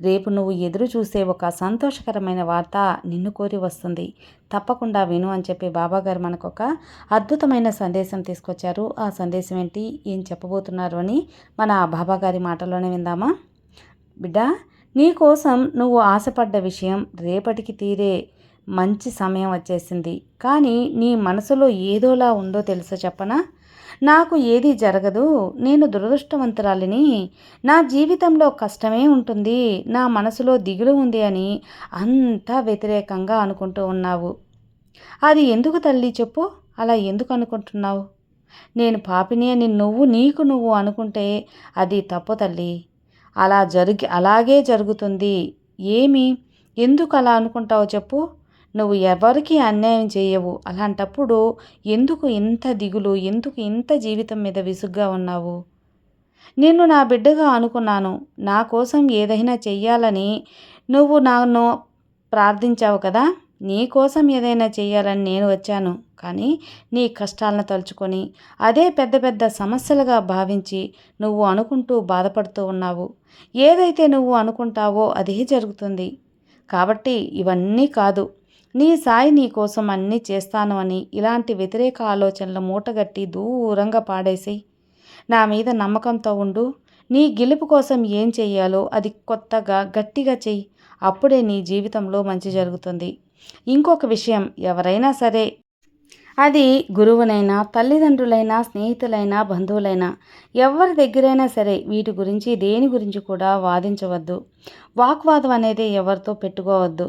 రేపు నువ్వు ఎదురు చూసే ఒక సంతోషకరమైన వార్త నిన్ను కోరి వస్తుంది. తప్పకుండా విను అని చెప్పి బాబాగారు మనకు ఒక అద్భుతమైన సందేశం తీసుకొచ్చారు. ఆ సందేశం ఏంటి? ఏం చెప్పబోతున్నారు అని మన బాబాగారి మాటలోనే విందామా? బిడ్డ నీ కోసం నువ్వు ఆశపడ్డ విషయం రేపటికి తీరే మంచి సమయం వచ్చేసింది. కానీ నీ మనసులో ఏదోలా ఉందో తెలుసా చెప్పనా? నాకు ఏది జరగదు నేను దురదృష్టవంతురాలిని. నా జీవితంలో కష్టమే ఉంటుంది నా మనసులో దిగులు ఉంది అని అంతా వ్యతిరేకంగా అనుకుంటూ ఉన్నావు. అది ఎందుకు తల్లి చెప్పు అలా ఎందుకు అనుకుంటున్నావు? నేను పాపిని అని నువ్వు నీకు నువ్వు అనుకుంటే అది తప్పు తల్లి. అలా జరిగి అలాగే జరుగుతుంది. ఏమి? ఎందుకు అలా అనుకుంటావో చెప్పు. నువ్వు ఎవరికి అన్యాయం చేయవు. అలాంటప్పుడు ఎందుకు ఇంత దిగులు? ఎందుకు ఇంత జీవితం మీద విసుగ్గా ఉన్నావు? నిన్ను నా బిడ్డగా అనుకున్నాను. నా కోసం ఏదైనా చెయ్యాలని నువ్వు నన్ను ప్రార్థించావు కదా? నీ కోసం ఏదైనా చేయాలని నేను వచ్చాను. కానీ నీ కష్టాలను తలుచుకొని అదే పెద్ద పెద్ద సమస్యలుగా భావించి నువ్వు అనుకుంటూ బాధపడుతూ ఉన్నావు. ఏదైతే నువ్వు అనుకుంటావో అదే జరుగుతుంది. కాబట్టి ఇవన్నీ కాదు. నీ సాయి నీ కోసం అన్నీ చేస్తాను అని ఇలాంటి వ్యతిరేక ఆలోచనలు మూటగట్టి దూరంగా పాడేసి నా మీద నమ్మకంతో ఉండు. నీ గెలుపు కోసం ఏం చెయ్యాలో అది కొత్తగా గట్టిగా చెయ్యి. అప్పుడే నీ జీవితంలో మంచి జరుగుతుంది. ఇంకొక విషయం ఎవరైనా సరే. అది గురువునైనా తల్లిదండ్రులైనా స్నేహితులైనా బంధువులైనా ఎవరి దగ్గరైనా సరే వీటి గురించి దేని గురించి కూడా వాదించవద్దు. వాక్వాదం అనేది ఎవరితో పెట్టుకోవద్దు.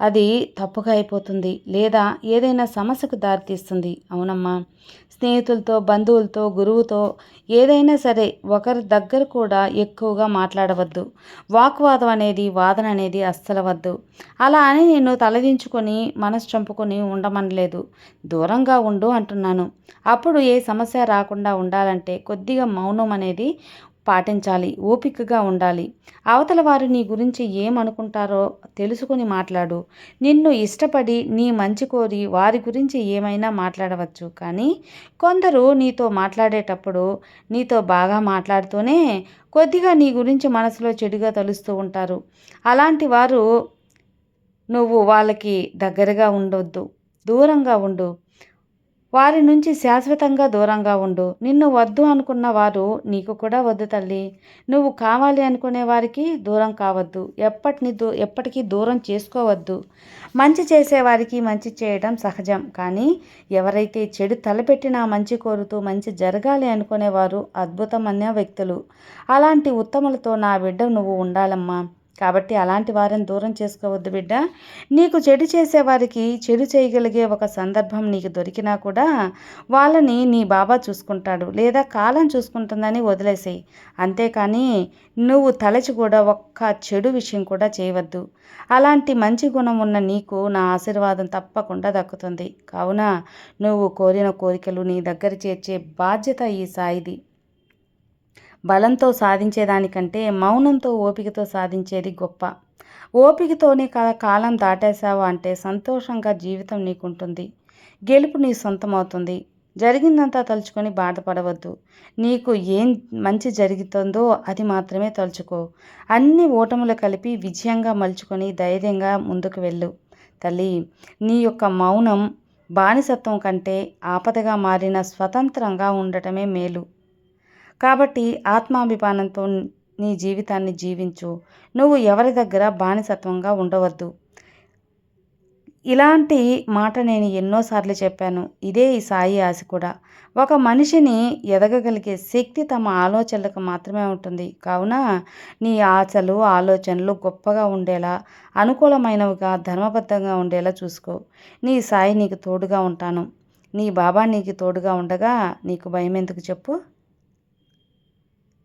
అది తప్పుగా అయిపోతుంది లేదా ఏదైనా సమస్యకు దారితీస్తుంది. అవునమ్మా. స్నేహితులతో బంధువులతో గురువుతో ఏదైనా సరే ఒకరి దగ్గర కూడా ఎక్కువగా మాట్లాడవద్దు. వాక్వాదం అనేది వాదన అనేది అస్సలు వద్దు అలా అని నేను తలదించుకొని మనసు చంపుకొని ఉండమనలేదు. దూరంగా ఉండు అంటున్నాను. అప్పుడు ఏ సమస్య రాకుండా ఉండాలంటే కొద్దిగా మౌనం అనేది పాటించాలి ఓపికగా ఉండాలి. అవతల వారు నీ గురించి ఏమనుకుంటారో తెలుసుకుని మాట్లాడు. నిన్ను ఇష్టపడి నీ మంచి కోరి వారి గురించి ఏమైనా మాట్లాడవచ్చు. కానీ కొందరు నీతో మాట్లాడేటప్పుడు నీతో బాగా మాట్లాడుతూనే కొద్దిగా నీ గురించి మనసులో చెడుగా తలుస్తూ ఉంటారు. అలాంటి వారు నువ్వు వాళ్ళకి దగ్గరగా ఉండొద్దు దూరంగా ఉండు. వారి నుంచి శాశ్వతంగా దూరంగా ఉండు. నిన్ను వద్దు అనుకున్న వారు నీకు కూడా వద్దు తల్లి. నువ్వు కావాలి అనుకునే వారికి దూరం కావద్దు. ఎప్పటిని దూ ఎప్పటికీ దూరం చేసుకోవద్దు. మంచి చేసేవారికి మంచి చేయడం సహజం. కానీ ఎవరైతే చెడు తలపెట్టినా మంచి కోరుతూ మంచి జరగాలి అనుకునేవారు అద్భుతమైన వ్యక్తులు. అలాంటి ఉత్తములతో నా బిడ్డ నువ్వు ఉండాలమ్మా. కాబట్టి అలాంటి వారిని దూరం చేసుకోవద్దు బిడ్డ. నీకు చెడు చేసేవారికి చెడు చేయగలిగే ఒక సందర్భం నీకు దొరికినా కూడా వాళ్ళని నీ బాబా చూసుకుంటాడు లేదా కాలం చూసుకుంటుందని వదిలేసేయి. అంతేకాని నువ్వు తలచి కూడా ఒక్క చెడు విషయం కూడా చేయవద్దు. అలాంటి మంచి గుణం ఉన్న నీకు నా ఆశీర్వాదం తప్పకుండా దక్కుతుంది. కావున నువ్వు కోరిన కోరికలు నీ దగ్గర చేర్చే బాధ్యత ఈ సాయిది. బలంతో సాధించేదానికంటే మౌనంతో ఓపికతో సాధించేది గొప్ప. ఓపికతోనే కాలం దాటేశావు అంటే సంతోషంగా జీవితం నీకుంటుంది. గెలుపు నీ సొంతమవుతుంది. జరిగిందంతా తలుచుకొని బాధపడవద్దు. నీకు ఏం మంచి జరుగుతుందో అది మాత్రమే తలుచుకో. అన్ని ఓటములు కలిపి విజయంగా మలుచుకొని ధైర్యంగా ముందుకు వెళ్ళు. తల్లి నీ యొక్క మౌనం బానిసత్వం కంటే ఆపదగా మారిన స్వతంత్రంగా ఉండటమే మేలు. కాబట్టి ఆత్మాభిమానంతో నీ జీవితాన్ని జీవించు. నువ్వు ఎవరి దగ్గర బానిసత్వంగా ఉండవద్దు. ఇలాంటి మాట నేను ఎన్నోసార్లు చెప్పాను. ఇదే ఈ సాయి ఆశ కూడా. ఒక మనిషిని ఎదగగలిగే శక్తి తమ ఆలోచనలకు మాత్రమే ఉంటుంది. కావున నీ ఆశలు ఆలోచనలు గొప్పగా ఉండేలా అనుకూలమైనవిగా ధర్మబద్ధంగా ఉండేలా చూసుకో. నీ సాయి నీకు తోడుగా ఉంటాను. నీ బాబా నీకు తోడుగా ఉండగా నీకు భయం ఎందుకు చెప్పు?